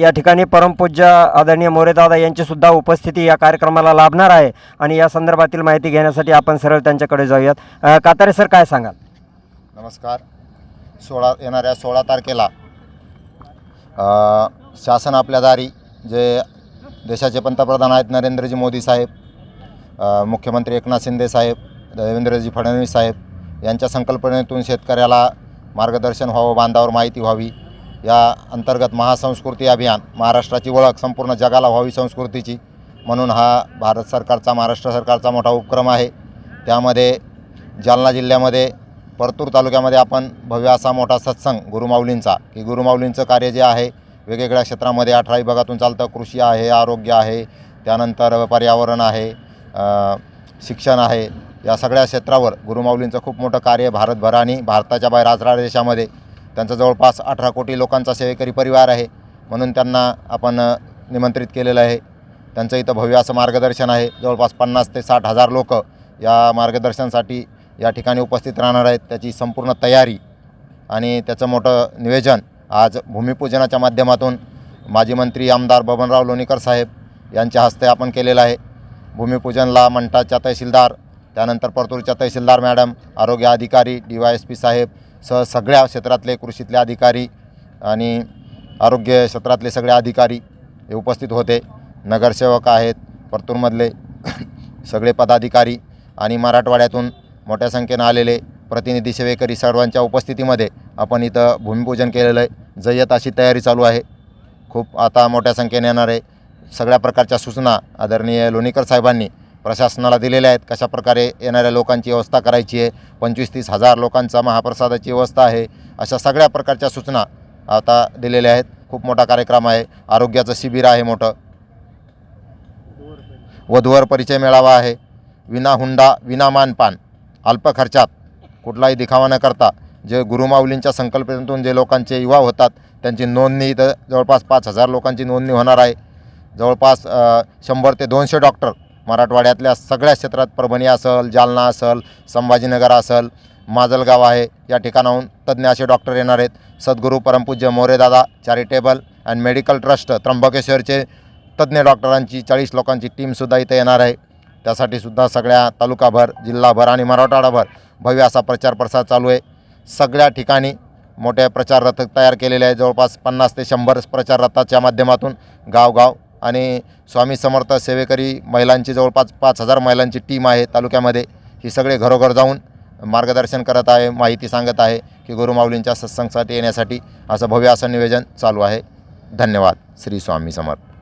या ठिकाणी परमपूज्य आदरणीय मोरेदादा यांचीसुद्धा उपस्थिती या कार्यक्रमाला लाभणार आहे. आणि या संदर्भातील माहिती घेण्यासाठी आपण सरळ त्यांच्याकडे जाऊयात. कातारे सर काय सांगाल? नमस्कार. सोळा येणाऱ्या सोळा तारखेला शासन आपल्या दारी जे देशाचे पंतप्रधान आहेत नरेंद्रजी मोदी साहेब मुख्यमंत्री एकनाथ शिंदे साहेब देवेंद्रजी फडणवीस साहेब यांच्या संकल्पनेतून शेतकऱ्याला मार्गदर्शन व्हावं बांधावर माहिती व्हावी. या अंतर्गत महासंस्कृती अभियान महाराष्ट्राची ओळख संपूर्ण जगाला व्हावी संस्कृतीची म्हणून हा भारत सरकारचा महाराष्ट्र सरकारचा मोठा उपक्रम आहे. त्यामध्ये जालना जिल्ह्यामध्ये परतूर तालुक्यामध्ये आपण भव्य असा मोठा सत्संग गुरुमाऊलींचा की गुरुमाऊलींचं कार्य जे आहे वेगवेगळ्या क्षेत्रामध्ये अठरा विभागातून चालतं. कृषी आहे आरोग्य आहे त्यानंतर पर्यावरण आहे शिक्षण आहे. या सगळ्या क्षेत्रावर गुरुमाऊलींचं खूप मोठं कार्य भारतभर आणि भारताच्या बाहेर आजरा देशामध्ये त्यांचा जवळपास अठरा कोटी लोकांचा सेवेकरी परिवार आहे. म्हणून त्यांना आपण निमंत्रित केलेलं आहे. त्यांचं इथं भव्य असं मार्गदर्शन आहे. जवळपास पन्नास ते साठ हजार लोक या मार्गदर्शनासाठी या ठिकाणी उपस्थित राहणार आहेत. त्याची संपूर्ण तयारी आणि त्याचं मोठं नियोजन आज भूमिपूजनाच्या माध्यमातून माजी मंत्री आमदार बबनराव लोणीकर साहेब यांच्या हस्ते आपण केलेलं आहे. भूमिपूजनला मंटाच्या तहसीलदार त्यानंतर परतूरच्या तहसीलदार मॅडम आरोग्य अधिकारी डी वाय एस पी साहेब स सगळ्या क्षेत्रातले कृषीतले अधिकारी आणि आरोग्य क्षेत्रातले सगळे अधिकारी हे उपस्थित होते. नगरसेवक आहेत परतूरमधले सगळे पदाधिकारी आणि मराठवाड्यातून मोठ्या संख्येनं आलेले प्रतिनिधी सेवेकरी सर्वांच्या उपस्थितीमध्ये आपण इथं भूमिपूजन केलेलं आहे. जय्यत अशी तयारी चालू आहे. खूप आता मोठ्या संख्येने येणारे सगळ्या प्रकारच्या सूचना आदरणीय लोणीकर साहेबांनी प्रशासनाला दिलेल्या आहेत. कशा प्रकारे येणाऱ्या लोकांची व्यवस्था करायची आहे? पंचवीस तीस हजार लोकांचा महाप्रसादाची व्यवस्था आहे. अशा सगळ्या प्रकारच्या सूचना आता दिलेल्या आहेत. खूप मोठा कार्यक्रम आहे. आरोग्याचं शिबिर आहे मोठं. वधूवर परिचय मेळावा आहे. विना हुंडा विना मानपान. अल्प खर्चात. कुठलाही दिखावा न करता. जे गुरुमाऊलींच्या संकल्पनेतून जे लोकांचे युवा होतात त्यांची नोंदणी इथं जवळपास पाच हजार लोकांची नोंदणी होणार आहे. जवळपास शंभर ते दोनशे डॉक्टर मराठवाड्यातल्या सगळ्या क्षेत्रात परभणी असेल जालना असेल संभाजीनगर असेल माजलगाव आहे. या ठिकाणाहून तज्ज्ञ असे डॉक्टर येणार आहेत. सद्गुरू परमपूज्य Moredada charitable and medical trust त्र्यंबकेश्वरचे तज्ज्ञ डॉक्टरांची चाळीस लोकांची टीमसुद्धा इथं येणार आहे. त्यासाठी सुद्धा सगळ्या तालुकाभर जिल्हाभर आणि मराठवाडाभर भव्य असा प्रचार प्रसार चालू आहे. सगळ्या ठिकाणी मोठ्या प्रचार रथ तयार केलेले आहे. जवळपास पन्नास ते शंभर प्रचार रथाच्या माध्यमातून गावगाव आणि स्वामी समर्थ सेवेकरी महिलांची जवळपास पाच हजार महिलांची टीम आहे तालुक्यामध्ये. ही सगळे घरोघर जाऊन मार्गदर्शन करत आहे माहिती सांगत आहे की गुरुमाऊलींच्या सत्संगसाठी येण्यासाठी असं भव्य असं नियोजन चालू आहे. धन्यवाद. श्री स्वामी समर्थ.